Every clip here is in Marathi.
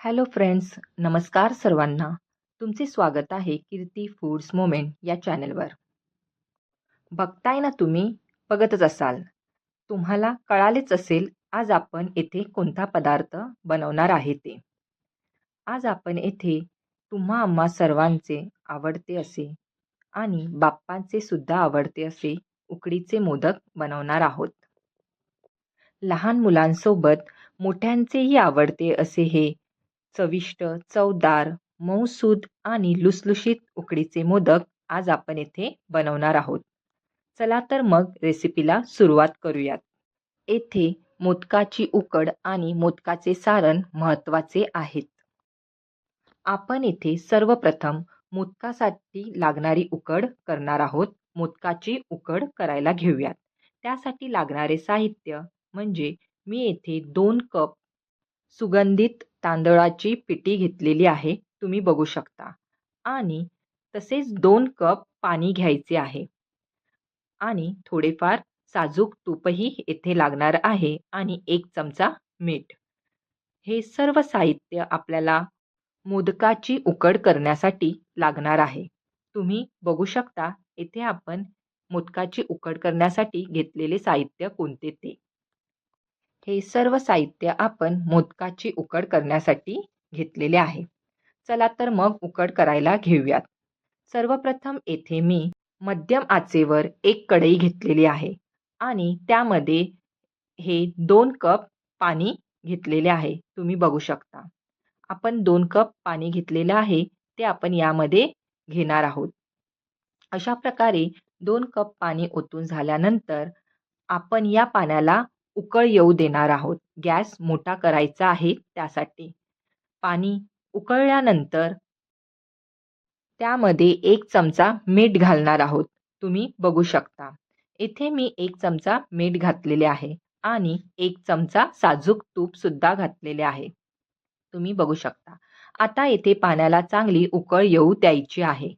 हॅलो फ्रेंड्स नमस्कार सर्वांना. तुमचे स्वागत आहे कीर्ती फूड्स मोमेंट या चॅनलवर बघताय ना तुम्ही? बघतच असाल. तुम्हाला कळालेच असेल आज आपण येथे कोणता पदार्थ बनवणार आहे ते. आज आपण येथे तुम्हा आम्हा सर्वांचे आवडते असे आणि बाप्पांचे सुद्धा आवडते असे उकडीचे मोदक बनवणार आहोत. लहान मुलांसोबत मोठ्यांचेही आवडते असे हे चविष्ट चवदार मऊसूद आणि लुसलुशीत उकडीचे मोदक आज आपण येथे बनवणार आहोत. चला तर मग रेसिपीला सुरुवात करूयात. येथे मोदकाची उकड आणि मोदकाचे सारण महत्त्वाचे आहेत. आपण येथे सर्वप्रथम मोदकासाठी लागणारी उकड करणार आहोत. मोदकाची उकड करायला घेऊयात. त्यासाठी लागणारे साहित्य म्हणजे मी येथे दोन कप सुगंधित तांदळाची पिठी घेतलेली आहे तुम्ही बघू शकता. आणि तसेच दोन कप पाणी घ्यायचे आहे. आणि थोडेफार साजूक तूपही येथे लागणार आहे आणि एक चमचा मीठ. हे सर्व साहित्य आपल्याला मोदकाची उकड करण्यासाठी लागणार आहे. तुम्ही बघू शकता येथे आपण मोदकाची उकड करण्यासाठी घेतलेले साहित्य कोणते ते? हे सर्व साहित्य आपण मोदकाची उकड करण्यासाठी घेतलेले आहे. चला तर मग उकड करायला घेऊयात. सर्वप्रथम येथे मी मध्यम आचेवर एक कढई घेतलेली आहे आणि त्यामध्ये हे दोन कप पाणी घेतलेले आहे. तुम्ही बघू शकता. आपण दोन कप पाणी घेतलेलं आहे ते आपण यामध्ये घेणार आहोत. अशा प्रकारे दोन कप पाणी ओतून झाल्यानंतर आपण या पाण्याला उकळ येऊ देणार आहोत. गॅस मोठा करायचा आहे त्यासाठी. पाणी उकळल्यानंतर त्यामध्ये एक चमचा मीठ घालणार आहोत. तुम्ही बघू शकता. इथे मी एक चमचा मीठ घातलेले आहे आणि एक चमचा साजूक तूप सुद्धा घातलेले आहे. तुम्ही बघू शकता. आता येथे पाण्याला चांगली उकळ येऊ द्यायची आहे.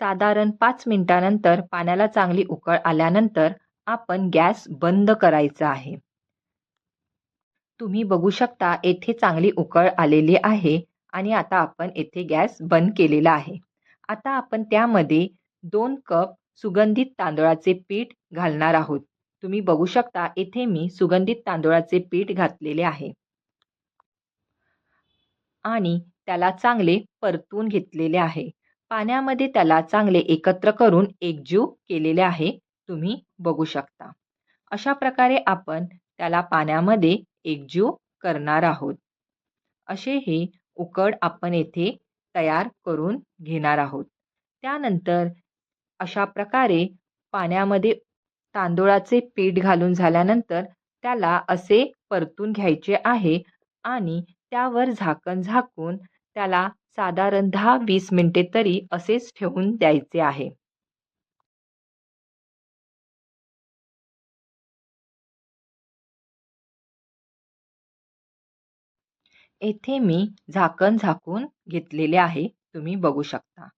साधारण पाच मिनिटानंतर पाण्याला चांगली उकळ आल्यानंतर आपण गॅस बंद करायचा आहे. तुम्ही बघू शकता येथे चांगली उकळ आलेली आहे आणि आता आपण येथे गॅस बंद केलेला आहे. आता आपण त्यामध्ये दोन कप सुगंधित तांदळाचे पीठ घालणार आहोत. तुम्ही बघू शकता येथे मी सुगंधित तांदळाचे पीठ घातलेले आहे. आणि त्याला चांगले परतून घेतलेले आहे. पाण्यामध्ये त्याला चांगले एकत्र करून एकजीव केलेले आहे. तुम्ही बघू शकता. अशा प्रकारे आपण त्याला पाण्यामध्ये एकजीव करणार आहोत. असे हे उकड आपण येथे तयार करून घेणार आहोत. त्यानंतर अशा प्रकारे पाण्यामध्ये तांदूळाचे पीठ घालून झाल्यानंतर त्याला असे परतून घ्यायचे आहे आणि त्यावर झाकण झाकून त्याला साधारण दहा वीस मिनटे तरी असेच ठेवून द्यायचे आहे. येथे मी झाकण झाकून घेतलेले आहे. तुम्ही बघू शकता.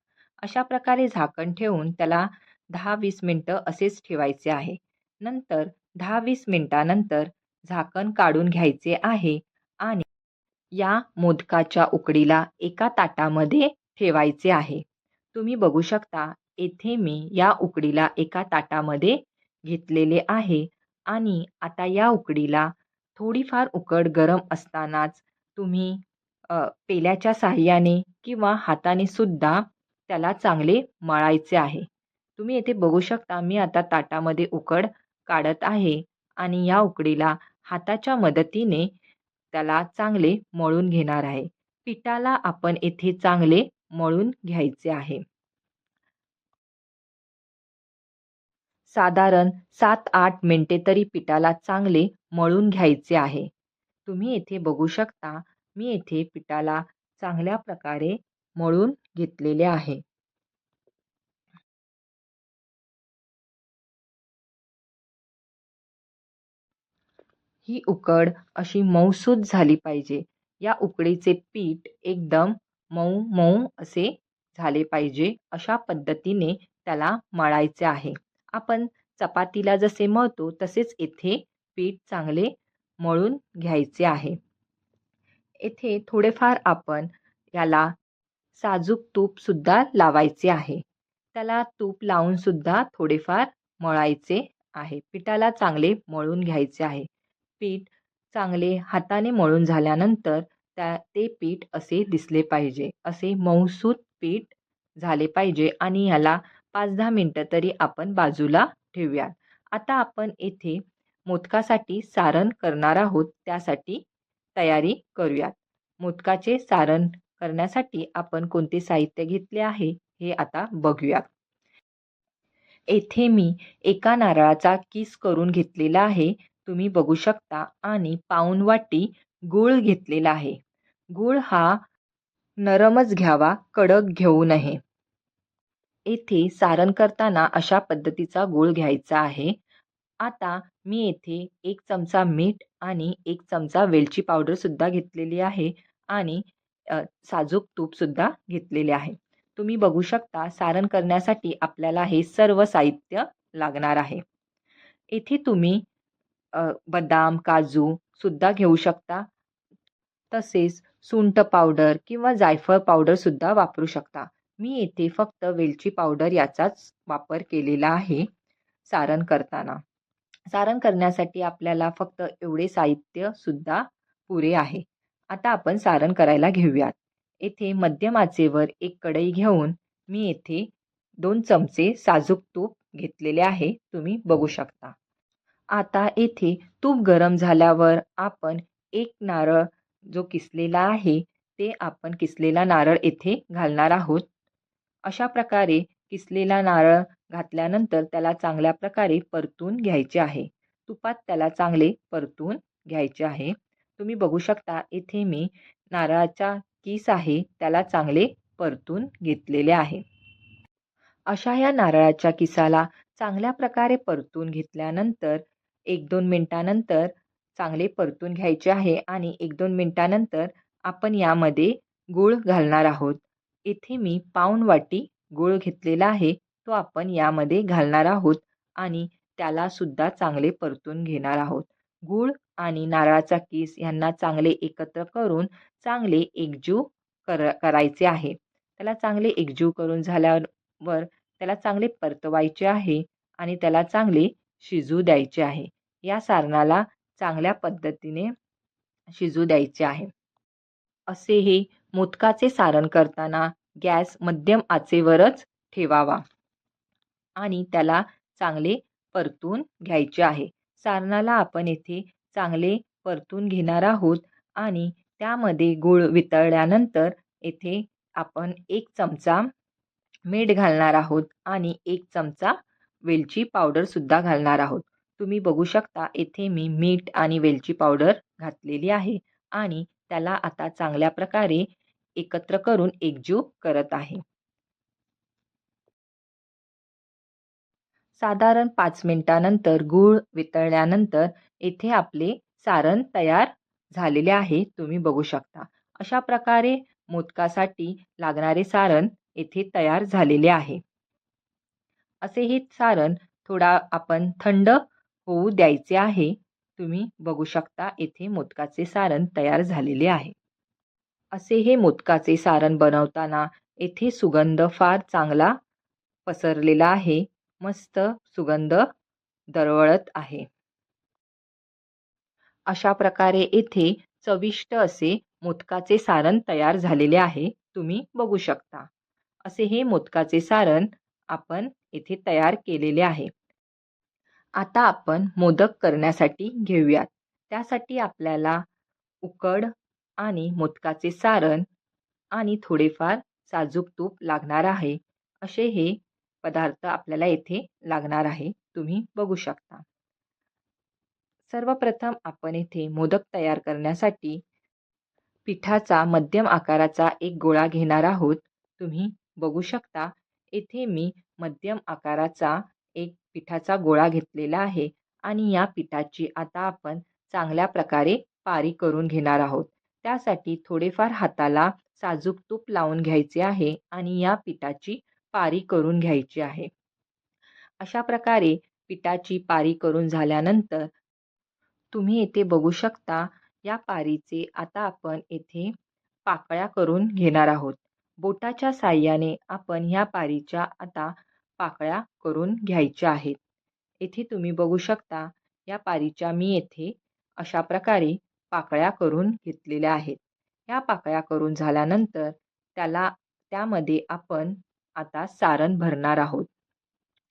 अशा प्रकारे झाकण ठेवून त्याला दहा वीस मिनटं असेच ठेवायचे आहे. नंतर दहा वीस मिनटानंतर झाकण काढून घ्यायचे आहे आणि या मोदकाच्या उकडीला एका ताटामध्ये ठेवायचे आहे. तुम्ही बघू शकता येथे मी या उकडीला एका ताटामध्ये घेतलेले आहे आणि आता या उकडीला थोडीफार उकड गरम असतानाच तुम्ही पेल्याच्या साह्याने किंवा हाताने सुद्धा त्याला चांगले मळायचे आहे. तुम्ही येथे बघू शकता मी आता ताटामध्ये उकड काढत आहे आणि या उकडीला हाताच्या मदतीने त्याला चांगले मळून घेणार आहे. पिठाला आपण येथे चांगले मळून घ्यायचे आहे. साधारण सात आठ मिनटे तरी पिठाला चांगले मळून घ्यायचे आहे. तुम्ही येथे बघू शकता मी येथे पिठाला चांगल्या प्रकारे मळून घेतलेले आहे. ही उकड अशी मऊसूद झाली पाहिजे. या उकडीचे पीठ एकदम मऊ मऊ असे झाले पाहिजे अशा पद्धतीने त्याला मळायचे आहे. आपण चपातीला जसे मळतो तसेच येथे पीठ चांगले मळून घ्यायचे आहे. येथे थोडेफार आपण याला साजूक तूपसुद्धा लावायचे आहे. त्याला तूप लावूनसुद्धा थोडेफार मळायचे आहे. पिठाला चांगले मळून घ्यायचे आहे. पीठ चांगले हाताने मळून झाल्यानंतर त्या ते पीठ असे दिसले पाहिजे. असे मऊसूत पीठ झाले पाहिजे आणि ह्याला पाच दहा मिनटं तरी आपण बाजूला ठेवूयात. आता आपण येथे मोदकासाठी सारण करणार आहोत. त्यासाठी तयारी करूयात. मोदकाचे सारण करण्यासाठी आपण कोणते साहित्य घेतले आहे हे आता बघूयात. येथे मी एका नारळाचा किस करून घेतलेला आहे. तुम्ही बघू शकता आणि पाऊण वाटी गूळ घेतलेला आहे. गूळ हा नरमच घ्यावा कडक घेऊ नये. येथे सारण करताना अशा पद्धतीचा गूळ घ्यायचा आहे. आता मी येथे एक चमचा मीठ आणि एक चमचा वेलची पावडरसुद्धा घेतलेली आहे आणि साजूक तूपसुद्धा घेतलेले आहे. तुम्ही बघू शकता सारण करण्यासाठी आपल्याला हे सर्व साहित्य लागणार आहे. येथे तुम्ही बदाम काजू सुद्धा घेऊ शकता. तसेच सुंठ पावडर किंवा जायफळ पावडरसुद्धा वापरू शकता. मी येथे फक्त वेलची पावडर याचाच वापर केलेला आहे सारण करताना. सारण करण्यासाठी आपल्याला फक्त एवढे साहित्यसुद्धा पुरे आहे. आता आपण सारण करायला घेऊयात. येथे मध्यम आचेवर एक कढई घेऊन मी येथे दोन चमचे साजूक तूप घेतलेले आहे. तुम्ही बघू शकता. आता येथे तूप गरम झाल्यावर आपण एक नारळ जो किसलेला आहे ते आपण किसलेला नारळ येथे घालणार आहोत. अशा प्रकारे किसलेला नारळ घातल्यानंतर त्याला चांगल्या प्रकारे परतून घ्यायचे आहे. तुपात त्याला चांगले परतून घ्यायचे आहे. तुम्ही बघू शकता येथे मी नारळाचा किस आहे त्याला चांगले परतून घेतलेले आहे. अशा या नारळाच्या किसाला चांगल्या प्रकारे परतून घेतल्यानंतर एक दोन मिनटानंतर चांगले परतून घ्यायचे आहे आणि एक दोन मिनटानंतर आपण यामध्ये गूळ घालणार आहोत. इथे मी पाऊण वाटी गूळ घेतलेला आहे. तो आपण यामध्ये घालणार आहोत आणि त्यालासुद्धा चांगले परतून घेणार आहोत. गूळ आणि नारळाचा किस यांना चांगले एकत्र करून चांगले एकजीव कर करायचे आहे. त्याला चांगले एकजीव करून झाल्यावर त्याला चांगले परतवायचे आहे आणि त्याला चांगले शिजू द्यायचे आहे. या सारणाला चांगल्या पद्धतीने शिजू द्यायचे आहे. असे हे मोदकाचे सारण करताना गॅस मध्यम आचेवरच ठेवावा. आणि त्याला चांगले परतून घ्यायचे आहे. सारणाला आपण येथे चांगले परतून घेणार आहोत आणि त्यामध्ये गूळ वितळल्यानंतर येथे आपण एक चमचा मीठ घालणार आहोत आणि एक चमचा वेलची पावडरसुद्धा घालणार आहोत. तुम्ही बघू शकता येथे मी मीठ आणि वेलची पावडर घातलेली आहे आणि त्याला आता चांगल्या प्रकारे एकत्र करून एकजीव करत आहे. साधारण पाच मिनिटानंतर गूळ वितळल्यानंतर येथे आपले सारण तयार झालेले आहे. तुम्ही बघू शकता. अशा प्रकारे मोदकासाठी लागणारे सारण येथे तयार झालेले आहे. असे हे सारण थोडा आपण थंड होऊ द्यायचे आहे. तुम्ही बघू शकता येथे मोदकाचे सारण तयार झालेले आहे. असे हे मोदकाचे सारण बनवताना येथे सुगंध फार चांगला पसरलेला आहे. मस्त सुगंध दरवळत आहे. अशा प्रकारे येथे चविष्ट असे मोदकाचे सारण तयार झालेले आहे. तुम्ही बघू शकता. असे हे मोदकाचे सारण आपण येथे तयार केलेले आहे. आता आपण मोदक करण्यासाठी घेऊयात. त्यासाठी आपल्याला उकड आणि मोदकाचे सारण आणि थोडेफार साजूक तूप लागणार आहे. असे हे पदार्थ आपल्याला येथे लागणार आहे. तुम्ही बघू शकता. सर्वप्रथम आपण येथे मोदक तयार करण्यासाठी पिठाचा मध्यम आकाराचा एक गोळा घेणार आहोत. तुम्ही बघू शकता येथे मी मध्यम आकाराचा एक पिठाचा गोळा घेतलेला आहे आणि या पिठाची आता आपण चांगल्या प्रकारे पारी करून घेणार आहोत. त्यासाठी थोडेफार हाताला साजूक तूप लावून घ्यायचे आहे आणि या पिठाची पारी करून घ्यायची आहे. अशा प्रकारे पिठाची पारी करून झाल्यानंतर तुम्ही येथे बघू शकता या पारीचे आता आपण येथे पाकळ्या करून घेणार आहोत. बोटाच्या साह्याने आपण ह्या पारीच्या आता पाकळ्या करून घ्यायच्या आहेत. येथे तुम्ही बघू शकता या पारीच्या मी येथे अशा प्रकारे पाकळ्या करून घेतलेल्या आहेत. या पाकळ्या करून झाल्यानंतर त्याला त्यामध्ये आपण आता सारण भरणार आहोत.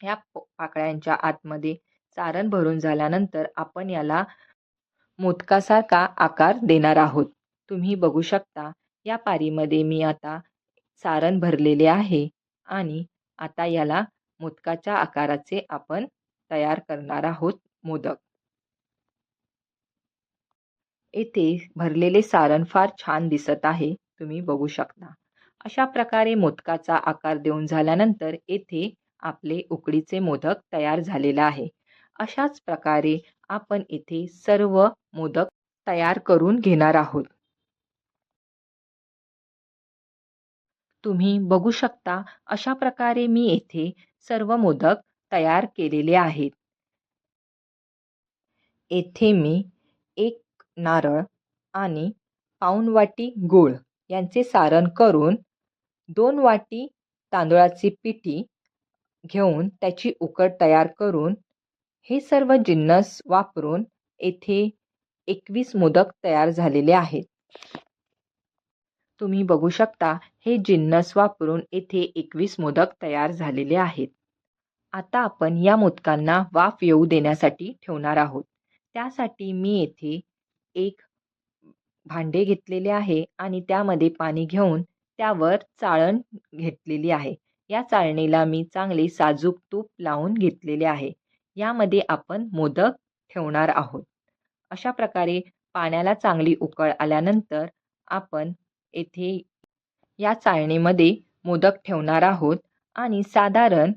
ह्या पाकळ्यांच्या आतमध्ये सारण भरून झाल्यानंतर आपण याला मोदकासारखा आकार देणार आहोत. तुम्ही बघू शकता या पारीमध्ये मी आता सारण भरलेले आहे आणि आता याला मोदकाच्या आकाराचे आपण तयार करणार आहोत मोदक. येथे भरलेले सारण फार छान दिसत आहे तुम्ही बघू शकता. अशा प्रकारे मोदकाचा आकार देऊन झाल्यानंतर येथे आपले उकडीचे मोदक तयार झालेला आहे. अशाच प्रकारे आपण येथे सर्व मोदक तयार करून घेणार आहोत. तुम्ही बघू शकता अशा प्रकारे मी येथे सर्व मोदक तयार केलेले आहेत. येथे मी एक नारळ आणि पाऊण वाटी गूळ यांचे सारण करून दोन वाटी तांदळाची पिठी घेऊन त्याची उकड तयार करून हे सर्व जिन्नस वापरून येथे एकवीस मोदक तयार झालेले आहेत. तुम्ही बघू शकता हे जिन्नस वापरून येथे एकवीस मोदक तयार झालेले आहेत. आता आपण या मोदकांना वाफ येऊ देण्यासाठी ठेवणार आहोत. त्यासाठी मी येथे एक भांडे घेतलेले आहे आणि त्यामध्ये पाणी घेऊन त्यावर चाळण घेतलेली आहे. या चाळणीला मी चांगले साजूक तूप लावून घेतलेले आहे. यामध्ये आपण मोदक ठेवणार आहोत. अशा प्रकारे पाण्याला चांगली उकळ आल्यानंतर आपण येथे या चाळणीमध्ये मोदक ठेवणार आहोत आणि साधारण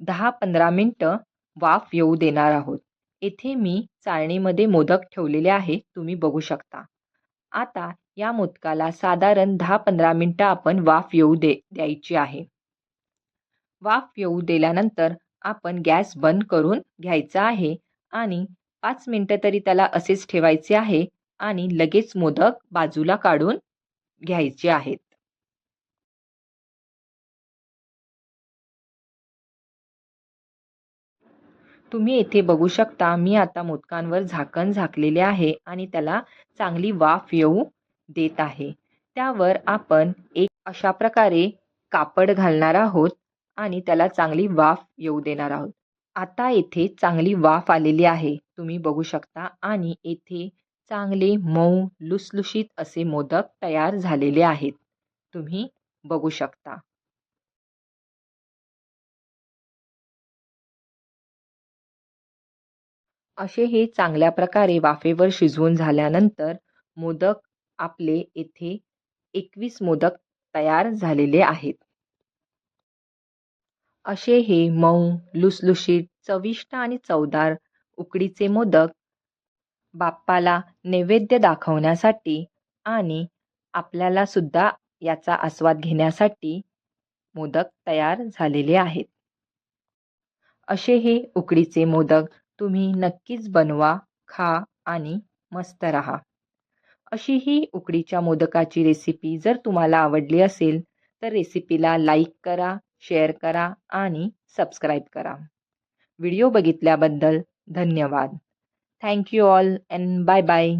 दहा पंधरा मिनटं वाफ येऊ देणार आहोत. येथे मी चाळणीमध्ये मोदक ठेवलेले आहे तुम्ही बघू शकता. आता या मोदकाला साधारण दहा पंधरा मिनटं आपण वाफ येऊ दे द्यायची आहे. वाफ येऊ दिल्यानंतर आपण गॅस बंद करून घ्यायचा आहे आणि पाच मिनटं तरी त्याला असेच ठेवायचे आहे आणि लगेच मोदक बाजूला काढून घ्यायचे आहेत. तुम्ही येथे बघू शकता मी आता मोदकांवर झाकण झाकलेले आहे आणि त्याला चांगली वाफ येऊ देत आहे. त्यावर आपण एक अशा प्रकारे कापड घालणार आहोत आणि त्याला चांगली वाफ येऊ देणार आहोत. आता येथे चांगली वाफ आलेली आहे तुम्ही बघू शकता आणि येथे चांगले मऊ लुसलुशीत असे मोदक तयार झालेले आहेत. तुम्ही बघू शकता. असे हे चांगल्या प्रकारे वाफेवर शिजवून झाल्यानंतर मोदक आपले येथे एकवीस मोदक तयार झालेले आहेत. असे हे मऊ लुसलुशीत चविष्ट आणि चवदार उकडीचे मोदक बाप्पाला नैवेद्य दाखवण्यासाठी आणि आपल्याला सुद्धा याचा आस्वाद घेण्यासाठी मोदक तयार झालेले आहेत. असे हे उकडीचे मोदक तुम्ही नक्कीच बनवा खा आणि मस्त रहा. अशी ही उकडीच्या मोदकाची रेसिपी जर तुम्हाला आवडली असेल तर रेसिपीला लाईक करा शेअर करा आणि सबस्क्राईब करा. व्हिडिओ बघितल्याबद्दल धन्यवाद. Thank you all and bye bye